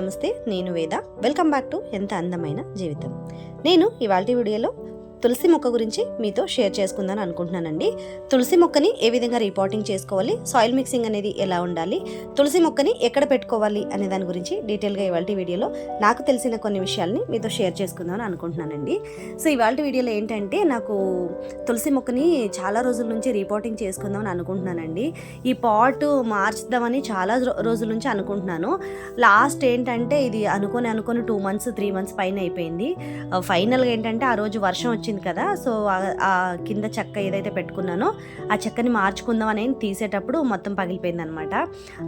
నమస్తే నేను వేద. వెల్కమ్ బ్యాక్ టు ఎంత అందమైన జీవితం. నేను ఇవాళ వీడియోలో తులసి మొక్క గురించి మీతో షేర్ చేసుకుందాం అనుకుంటున్నానండి. తులసి మొక్కని ఏ విధంగా రిపోర్టింగ్ చేసుకోవాలి సాయిల్ మిక్సింగ్ అనేది ఎలా ఉండాలి తులసి మొక్కని ఎక్కడ పెట్టుకోవాలి అనే దాని గురించి డీటెయిల్గా ఇవాళ వీడియోలో నాకు తెలిసిన కొన్ని విషయాల్ని మీతో షేర్ చేసుకుందామని అనుకుంటున్నానండి. సో ఇవాళ వీడియోలో ఏంటంటే నాకు తులసి మొక్కని చాలా రోజుల నుంచి రిపోర్టింగ్ చేసుకుందామని అనుకుంటున్నానండి. ఈ పాట్ మార్చుదామని చాలా రో- రోజుల నుంచి అనుకుంటున్నాను. లాస్ట్ ఏంటంటే ఇది అనుకొని అనుకొని టూ మంత్స్ త్రీ మంత్స్ పైన అయిపోయింది. ఫైనల్గా ఏంటంటే ఆ రోజు వర్షం వచ్చింది కదా సో ఆ- కింద చెక్క ఏదైతే పెట్టుకున్నానో ఆ చెక్కని మార్చుకుందాం అని తీసేటప్పుడు మొత్తం పగిలిపోయింది అనమాట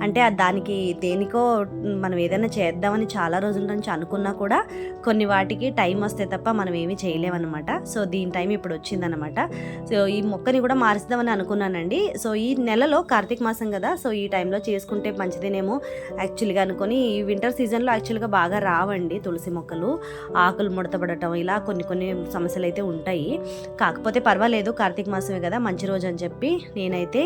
అంటే దానికి దేనికో మనం ఏదైనా చేద్దామని చాలా రోజుల నుంచి అనుకున్నా కూడా కొన్ని వాటికి టైం వస్తే తప్ప మనం ఏమీ చేయలేమన్నమాట సో దీని టైం ఇప్పుడు వచ్చిందనమాట. సో ఈ మొక్కని కూడా మార్చుదామని అనుకున్నానండి. సో ఈ నెలలో కార్తీక మాసం కదా సో ఈ టైంలో చేసుకుంటే మంచిదేనేమో యాక్చువల్గా అనుకొని ఈ వింటర్ సీజన్లో యాక్చువల్గా బాగా రావండి తులసి మొక్కలు. ఆకులు ముడతపడటం ఇలా కొన్ని కొన్ని సమస్యలు అయితే ఉంటాయి. కాకపోతే పర్వాలేదు కార్తీక మాసమే కదా మంచి రోజు అని చెప్పి నేనైతే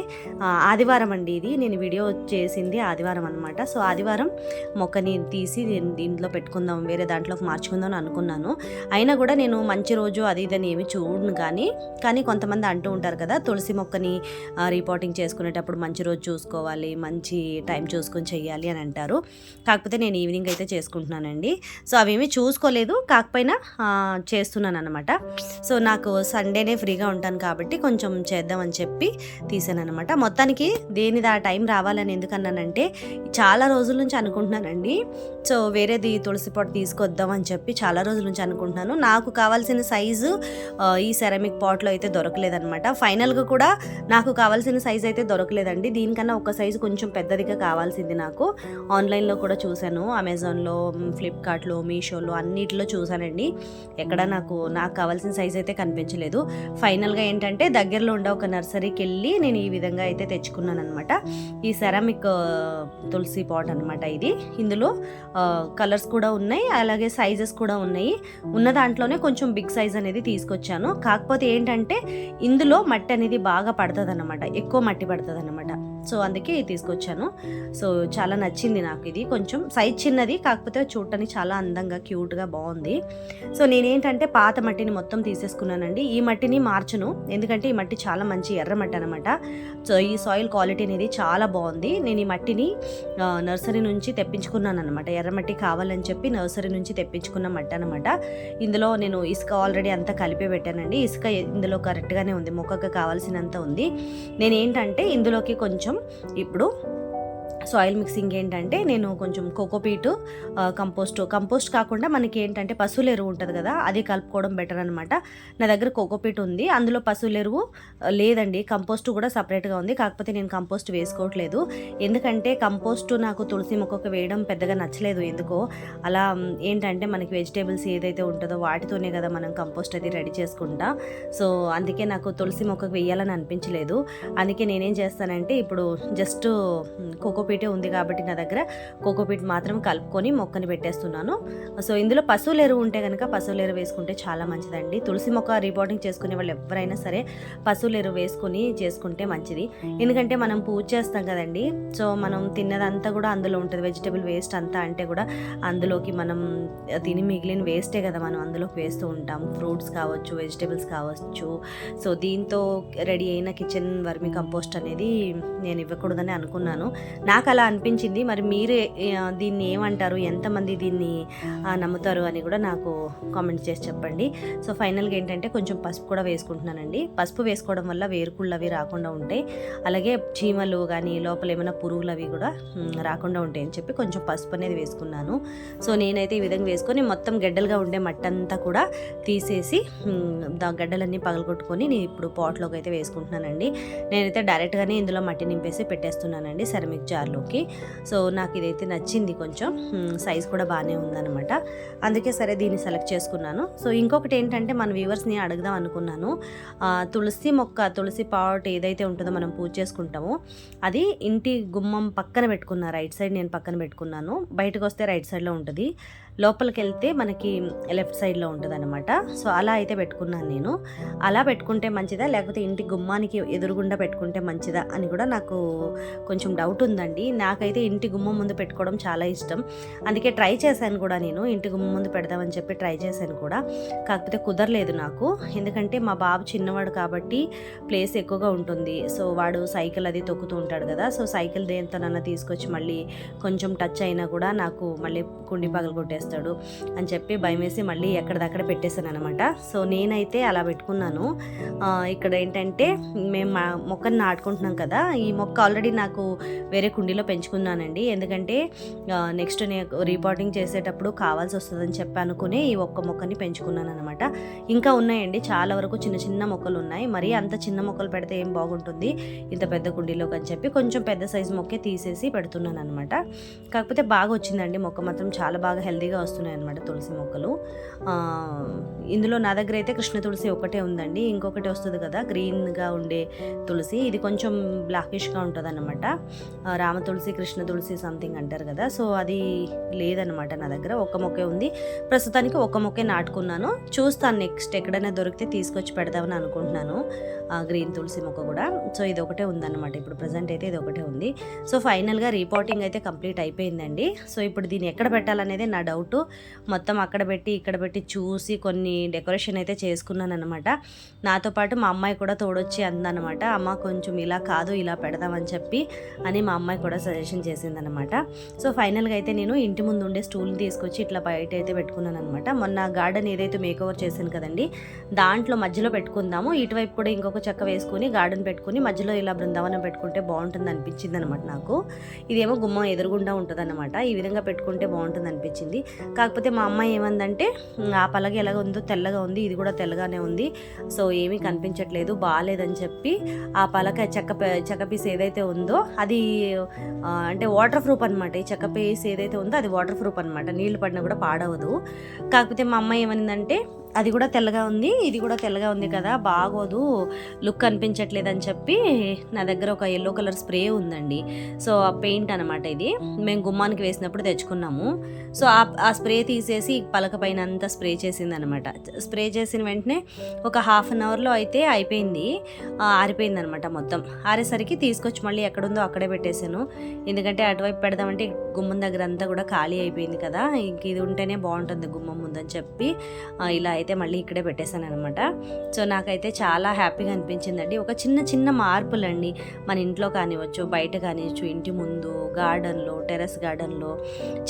ఆదివారం అండి ఇది. నేను వీడియో చేసింది ఆదివారం అనమాట సో ఆదివారం మొక్కని తీసి దీన్- దీంట్లో పెట్టుకుందాం వేరే దాంట్లోకి మార్చుకుందాం అని అనుకున్నాను. అయినా కూడా నేను మంచి రోజు అది ఇదని ఏమి చూడను కానీ కానీ కొంతమంది అంటూ ఉంటారు కదా తులసి మొక్కని రిపోర్టింగ్ చేసుకునేటప్పుడు మంచి రోజు చూసుకోవాలి మంచి టైం చూసుకొని చెయ్యాలి అని అంటారు. కాకపోతే నేను ఈవినింగ్ అయితే చేసుకుంటున్నానండి. సో అవేమి చూసుకోలేదు కాకపోయినా చేస్తున్నాను అనమాట సో నాకు సండేనే ఫ్రీగా ఉంటాను కాబట్టి కొంచెం చేద్దామని చెప్పి తీసాను అనమాట మొత్తానికి దేనిది ఆ టైం రావాలని ఎందుకన్నానంటే చాలా రోజుల నుంచి అనుకుంటున్నానండి. సో వేరేది తులసి పొట్టు తీసుకొద్దాం అని చెప్పి చాలా రోజుల నుంచి అనుకుంటున్నాను. నాకు కావాల్సిన సైజు ఈ సెరమిక్ పాట్లో అయితే దొరకలేదనమాట ఫైనల్గా కూడా నాకు కావాల్సిన సైజు అయితే దొరకలేదండి. దీనికన్నా ఒక సైజు కొంచెం పెద్దదిగా కావాల్సింది నాకు. ఆన్లైన్లో కూడా చూశాను. అమెజాన్లో ఫ్లిప్కార్ట్లో మీషోలో అన్నిటిలో చూశానండి. ఎక్కడ నాకు నాకు కావాల్సిన సైజ్ అయితే కనిపించలేదు. ఫైనల్గా ఏంటంటే దగ్గరలో ఉండే ఒక నర్సరీకి వెళ్ళి నేను ఈ విధంగా అయితే తెచ్చుకున్నాను అనమాట ఈ సెరామిక్ తులసి పాట్ అనమాట ఇది. ఇందులో కలర్స్ కూడా ఉన్నాయి అలాగే సైజెస్ కూడా ఉన్నాయి. ఉన్న దాంట్లోనే కొంచెం బిగ్ సైజ్ అనేది తీసుకొచ్చాను. కాకపోతే ఏంటంటే ఇందులో మట్టి అనేది బాగా పడుతుంది అనమాట ఎక్కువ మట్టి పడుతుంది అనమాట సో అందుకే ఇది తీసుకొచ్చాను. సో చాలా నచ్చింది నాకు ఇది. కొంచెం సైజ్ చిన్నది కాకపోతే చూడటానికి చాలా అందంగా క్యూట్గా బాగుంది. సో నేనేంటంటే పాత మట్టిని మొత్తం తీసేసుకున్నానండి. ఈ మట్టిని మార్చను. ఎందుకంటే ఈ మట్టి చాలా మంచి ఎర్ర మట్టి అనమాట సో ఈ సాయిల్ క్వాలిటీ అనేది చాలా బాగుంది. నేను ఈ మట్టిని నర్సరీ నుంచి తెప్పించుకున్నాను అనమాట ఎర్రమట్టి కావాలని చెప్పి నర్సరీ నుంచి తెప్పించుకున్న మట్టి అనమాట ఇందులో నేను ఇసుక ఆల్రెడీ అంతా కలిపి పెట్టానండి. ఇసుక ఇందులో కరెక్ట్గానే ఉంది. మొక్కకు కావాల్సినంత ఉంది. నేను ఏంటంటే ఇందులోకి కొంచెం ఇప్పుడు సాయిల్ మిక్సింగ్ ఏంటంటే నేను కొంచెం కోకోపీటు కంపోస్ట్. కంపోస్ట్ కాకుండా మనకి ఏంటంటే పశువుల ఎరువు ఉంటుంది కదా అది కలుపుకోవడం బెటర్ అనమాట నా దగ్గర కోకోపీట్ ఉంది. అందులో పశువుల ఎరువు లేదండి. కంపోస్ట్ కూడా సపరేట్గా ఉంది. కాకపోతే నేను కంపోస్ట్ వేసుకోవట్లేదు. ఎందుకంటే కంపోస్ట్ నాకు తులసి మొక్కకు వేయడం పెద్దగా నచ్చలేదు ఎందుకో. అలా ఏంటంటే మనకి వెజిటేబుల్స్ ఏదైతే ఉంటుందో వాటితోనే కదా మనం కంపోస్ట్ అది రెడీ చేసుకుంటా. సో అందుకే నాకు తులసి మొక్కకు వేయాలని అనిపించలేదు. అందుకే నేనేం చేస్తానంటే ఇప్పుడు జస్ట్ కోకోపీట్ ఉంది కాబట్టి నా దగ్గర కోకోపీట్ మాత్రం కలుపుకొని మొక్కని పెట్టేస్తున్నాను. సో ఇందులో పశువుల ఎరువు ఉంటే కనుక పశువుల ఎరువు వేసుకుంటే చాలా మంచిదండి. తులసి మొక్క రిపోర్టింగ్ చేసుకునే వాళ్ళు ఎవరైనా సరే పశువుల ఎరువు వేసుకుని చేసుకుంటే మంచిది. ఎందుకంటే మనం పూజ చేస్తాం కదండి. సో మనం తిన్నదంతా కూడా అందులో ఉంటుంది. వెజిటేబుల్ వేస్ట్ అంతా అంటే కూడా అందులోకి మనం తిని మిగిలిన వేస్టే కదా మనం అందులోకి వేస్తూ ఉంటాం. ఫ్రూట్స్ కావచ్చు వెజిటేబుల్స్ కావచ్చు. సో దీంతో రెడీ అయిన కిచెన్ వర్మి కంపోస్ట్ అనేది నేను ఇవ్వకూడదని అనుకున్నాను. నాకు అలా అనిపించింది. మరి మీరు దీన్ని ఏమంటారు? ఎంతమంది దీన్ని నమ్ముతారు అని కూడా నాకు కామెంట్ చేసి చెప్పండి. సో ఫైనల్గా ఏంటంటే కొంచెం పసుపు కూడా వేసుకుంటున్నానండి. పసుపు వేసుకోవడం వల్ల వేరుకుళ్ళు అవి రాకుండా ఉంటాయి. అలాగే చీమలు కానీ లోపల ఏమైనా పురుగులు అవి కూడా రాకుండా ఉంటాయి అని చెప్పి కొంచెం పసుపు అనేది వేసుకున్నాను. సో నేనైతే ఈ విధంగా వేసుకొని మొత్తం గడ్డలుగా ఉండే మట్టంతా కూడా తీసేసి దా గడ్డలన్నీ పగలగొట్టుకొని నేను ఇప్పుడు పాట్లోకి అయితే వేసుకుంటున్నానండి. నేనైతే డైరెక్ట్గానే ఇందులో మట్టి నింపేసి పెట్టేస్తున్నానండి సెరమిక్ ఓకే సో నాకు ఇదైతే నచ్చింది కొంచెం. సైజ్ కూడా బాగానే ఉందన్నమాట. అందుకే సరే దీన్ని సెలెక్ట్ చేసుకున్నాను. సో ఇంకొకటి ఏంటంటే మన వ్యూవర్స్ని అడుగుదాం అనుకున్నాను. తులసి మొక్క తులసి పాట్ ఏదైతే ఉంటుందో మనం పూజ చేసుకుంటామో అది ఇంటి గుమ్మం పక్కన పెట్టుకున్నా రైట్ సైడ్ నేను పక్కన పెట్టుకున్నాను. బయటకు వస్తే రైట్ సైడ్లో ఉంటుంది. లోపలికి వెళ్తే మనకి లెఫ్ట్ సైడ్లో ఉంటుంది అనమాట సో అలా అయితే పెట్టుకున్నాను నేను. అలా పెట్టుకుంటే మంచిదా? లేకపోతే ఇంటి గుమ్మానికి ఎదురుగుండా పెట్టుకుంటే మంచిదా? అని కూడా నాకు కొంచెం డౌట్ ఉందండి. నాకైతే ఇంటి గుమ్మం ముందు పెట్టుకోవడం చాలా ఇష్టం. అందుకే ట్రై చేశాను కూడా నేను. ఇంటి గుమ్మం ముందు పెడదామని చెప్పి ట్రై చేశాను కూడా. కాకపోతే కుదరలేదు నాకు. ఎందుకంటే మా బాబు చిన్నవాడు కాబట్టి ప్లేస్ ఎక్కువగా ఉంటుంది. సో వాడు సైకిల్ అది తొక్కుతూ ఉంటాడు కదా. సో సైకిల్ దేంతోనన్నా తీసుకొచ్చి మళ్ళీ కొంచెం టచ్ అయినా కూడా నాకు మళ్ళీ కుండి పగలు కొట్టేస్తాను చేస్తాడు అని చెప్పి భయం వేసి మళ్ళీ ఎక్కడిదక్కడ పెట్టేశాను అనమాట సో నేనైతే అలా పెట్టుకున్నాను. ఇక్కడ ఏంటంటే మేము మా మొక్కను నాటుకుంటున్నాం కదా ఈ మొక్క ఆల్రెడీ నాకు వేరే కుండీలో పెంచుకున్నానండి. ఎందుకంటే నెక్స్ట్ నేను రిపోర్టింగ్ చేసేటప్పుడు కావాల్సి వస్తుందని చెప్పి అనుకుని ఈ ఒక్క మొక్కని పెంచుకున్నాను అనమాట ఇంకా ఉన్నాయండి చాలా వరకు చిన్న చిన్న మొక్కలు ఉన్నాయి. మరి అంత చిన్న మొక్కలు పెడితే ఏం బాగుంటుంది? ఇంత పెద్ద కుండీలోకి అని చెప్పి కొంచెం పెద్ద సైజు మొక్కే తీసేసి పెడుతున్నాను అనమాట కాకపోతే బాగా వచ్చిందండి మొక్క మాత్రం చాలా బాగా హెల్దీగా హెల్తీగా వస్తున్నాయి అనమాట తులసి మొక్కలు. ఇందులో నా దగ్గర అయితే కృష్ణ తులసి ఒకటే ఉందండి. ఇంకొకటి వస్తుంది కదా గ్రీన్గా ఉండే తులసి. ఇది కొంచెం బ్లాకిష్గా ఉంటుంది అనమాట రామ తులసి కృష్ణ తులసి సంథింగ్ అంటారు కదా. సో అది లేదనమాట నా దగ్గర. ఒక్క మొక్కే ఉంది. ప్రస్తుతానికి ఒక్క మొక్కే నాటుకున్నాను. చూస్తాను నెక్స్ట్ ఎక్కడైనా దొరికితే తీసుకొచ్చి పెడదామని అనుకుంటున్నాను. గ్రీన్ తులసి మొక్క కూడా. సో ఇది ఒకటే ఉందన్నమాట. ఇప్పుడు ప్రజెంట్ అయితే ఇది ఒకటే ఉంది. సో ఫైనల్గా రిపోర్టింగ్ అయితే కంప్లీట్ అయిపోయిందండి. సో ఇప్పుడు దీన్ని ఎక్కడ పెట్టాలనేది నా డౌట్. మొత్తం అక్కడ పెట్టి ఇక్కడ పెట్టి చూసి కొన్ని డెకరేషన్ అయితే చేసుకున్నాను అనమాట నాతో పాటు మా అమ్మాయి కూడా తోడొచ్చి అందనమాట అమ్మ కొంచెం ఇలా కాదు ఇలా పెడదామని చెప్పి అని మా అమ్మాయి కూడా సజెషన్ చేసిందనమాట సో ఫైనల్గా అయితే నేను ఇంటి ముందు ఉండే స్టూల్ని తీసుకొచ్చి ఇట్లా బయట అయితే పెట్టుకున్నాను అనమాట మొన్న గార్డెన్ ఏదైతే మేక్ ఓవర్ చేశాను కదండి దాంట్లో మధ్యలో పెట్టుకుందాము. ఇటువైపు కూడా ఇంకొక చెక్క వేసుకుని గార్డెన్ పెట్టుకుని మధ్యలో ఇలా బృందావనం పెట్టుకుంటే బాగుంటుంది అనిపించింది అనమాట నాకు. ఇదేమో గుమ్మం ఎదురుగుండా ఉంటుంది అనమాట ఈ విధంగా పెట్టుకుంటే బాగుంటుంది అనిపించింది. కాకపోతే మా అమ్మాయి ఏమందంటే ఆ పలగ ఎలాగ ఉందో తెల్లగా ఉంది ఇది కూడా తెల్లగానే ఉంది సో ఏమీ కనిపించట్లేదు బాగాలేదని చెప్పి ఆ పలక చెక్క చెక్క పీస్ ఏదైతే ఉందో అది అంటే వాటర్ ప్రూఫ్ అనమాట ఈ చెక్క పీస్ ఏదైతే ఉందో అది వాటర్ ప్రూఫ్ అనమాట నీళ్ళు పడినా కూడా పాడవదు. కాకపోతే మా అమ్మాయి ఏమనిందంటే అది కూడా తెల్లగా ఉంది ఇది కూడా తెల్లగా ఉంది కదా బాగోదు లుక్ అనిపించట్లేదు అని చెప్పి నా దగ్గర ఒక ఎల్లో కలర్ స్ప్రే ఉందండి. సో ఆ పెయింట్ అనమాట ఇది. మేము గుమ్మానికి వేసినప్పుడు తెచ్చుకున్నాము. సో ఆ స్ప్రే తీసేసి పలక పైన అంతా స్ప్రే చేసింది అనమాట స్ప్రే చేసిన వెంటనే ఒక హాఫ్ అన్ అవర్లో అయితే అయిపోయింది. ఆరిపోయింది అనమాట మొత్తం. ఆరేసరికి తీసుకొచ్చి మళ్ళీ ఎక్కడుందో అక్కడే పెట్టేశాను. ఎందుకంటే అటువైపు పెడదామంటే గుమ్మం దగ్గర అంతా కూడా ఖాళీ అయిపోయింది కదా ఇంక ఇది ఉంటేనే బాగుంటుంది గుమ్మం ముందని చెప్పి ఇలా అయితే అయితే మళ్ళీ ఇక్కడే పెట్టేశాను అనమాట సో నాకైతే చాలా హ్యాపీగా అనిపించిందండి. ఒక చిన్న చిన్న మార్పులండి మన ఇంట్లో కానివ్వచ్చు బయట కానివ్వచ్చు ఇంటి ముందు గార్డెన్లో టెర్రస్ గార్డెన్లో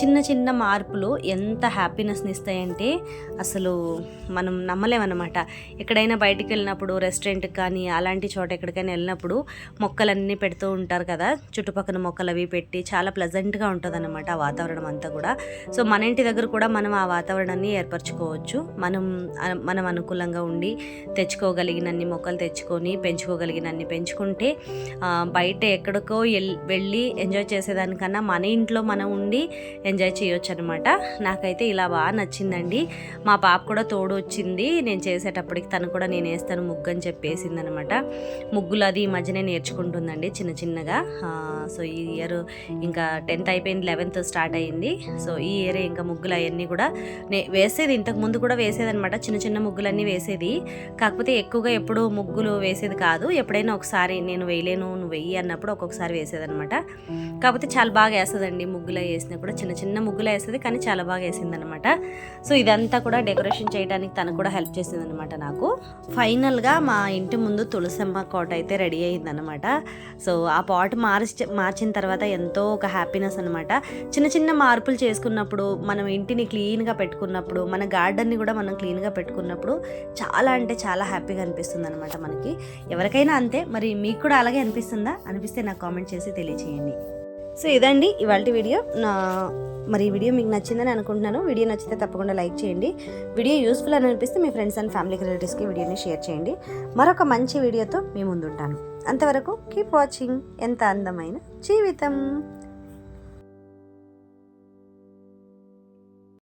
చిన్న చిన్న మార్పులు ఎంత హ్యాపీనెస్ని ఇస్తాయంటే అసలు మనం నమ్మలేమన్నమాట. ఎక్కడైనా బయటికి వెళ్ళినప్పుడు రెస్టారెంట్కి కానీ అలాంటి చోట ఎక్కడికైనా వెళ్ళినప్పుడు మొక్కలన్నీ పెడుతూ ఉంటారు కదా. చుట్టుపక్కల మొక్కలు అవి పెట్టి చాలా ప్లెజెంట్గా ఉంటుంది అనమాట ఆ వాతావరణం అంతా కూడా. సో మన ఇంటి దగ్గర కూడా మనం ఆ వాతావరణాన్ని ఏర్పరచుకోవచ్చు. మనం మనం అనుకూలంగా ఉండి తెచ్చుకోగలిగినన్ని మొక్కలు తెచ్చుకొని పెంచుకోగలిగినన్ని పెంచుకుంటే బయట ఎక్కడికో వెళ్ళి ఎంజాయ్ చేసేదానికన్నా మన ఇంట్లో మనం ఉండి ఎంజాయ్ చేయొచ్చు అనమాట నాకైతే ఇలా బాగా నచ్చిందండి. మా పాప కూడా తోడు వచ్చింది నేను చేసేటప్పటికి తను కూడా నేను వేస్తాను ముగ్గు అని చెప్పేసింది అనమాట ముగ్గులు అది ఈ మధ్యనే నేర్చుకుంటుందండి చిన్న చిన్నగా. సో ఈ ఇయర్ ఇంకా టెన్త్ అయిపోయింది లెవెన్త్ స్టార్ట్ అయ్యింది సో ఈ ఇయర్ ఇంకా ముగ్గులు అవన్నీ కూడా నే వేసేది ఇంతకు ముందు కూడా వేసేది అనమాట చిన్న చిన్న ముగ్గులన్నీ వేసేది. కాకపోతే ఎక్కువగా ఎప్పుడు ముగ్గులు వేసేది కాదు. ఎప్పుడైనా ఒకసారి నేను వేయలేను నువ్వు వెయ్యి అన్నప్పుడు ఒక్కొక్కసారి వేసేదనమాట కాకపోతే చాలా బాగా వేస్తుందండి ముగ్గులు వేసినప్పుడు చిన్న చిన్న ముగ్గులు వేస్తుంది కానీ చాలా బాగా వేసింది అనమాట సో ఇదంతా కూడా డెకరేషన్ చేయడానికి తను కూడా హెల్ప్ చేసింది అనమాట నాకు. ఫైనల్గా మా ఇంటి ముందు తులసమ్మ కోట అయితే రెడీ అయిందనమాట సో ఆ పాట్ మార్చి మార్చిన తర్వాత ఎంతో ఒక హ్యాపీనెస్ అనమాట చిన్న చిన్న మార్పులు చేసుకున్నప్పుడు మనం ఇంటిని క్లీన్గా పెట్టుకున్నప్పుడు మన గార్డెన్ని కూడా మనం క్లీన్గా పెట్టుకున్నప్పుడు చాలా అంటే చాలా హ్యాపీగా అనిపిస్తుంది అనమాట మనకి. ఎవరికైనా అంతే మరి మీకు కూడా అలాగే అనిపిస్తుందా? అనిపిస్తే నాకు కామెంట్ చేసి తెలియచేయండి. సో ఇదండి ఇవాళ వీడియో. నా మరి ఈ వీడియో మీకు నచ్చిందని అనుకుంటున్నాను. వీడియో నచ్చితే తప్పకుండా లైక్ చేయండి. వీడియో యూస్ఫుల్ అని అనిపిస్తే మీ ఫ్రెండ్స్ అండ్ ఫ్యామిలీ రిలేటివ్స్కి వీడియోని షేర్ చేయండి. మరొక మంచి వీడియోతో మీ ముందుంటాను. అంతవరకు కీప్ వాచింగ్ ఎంత అందమైన జీవితం.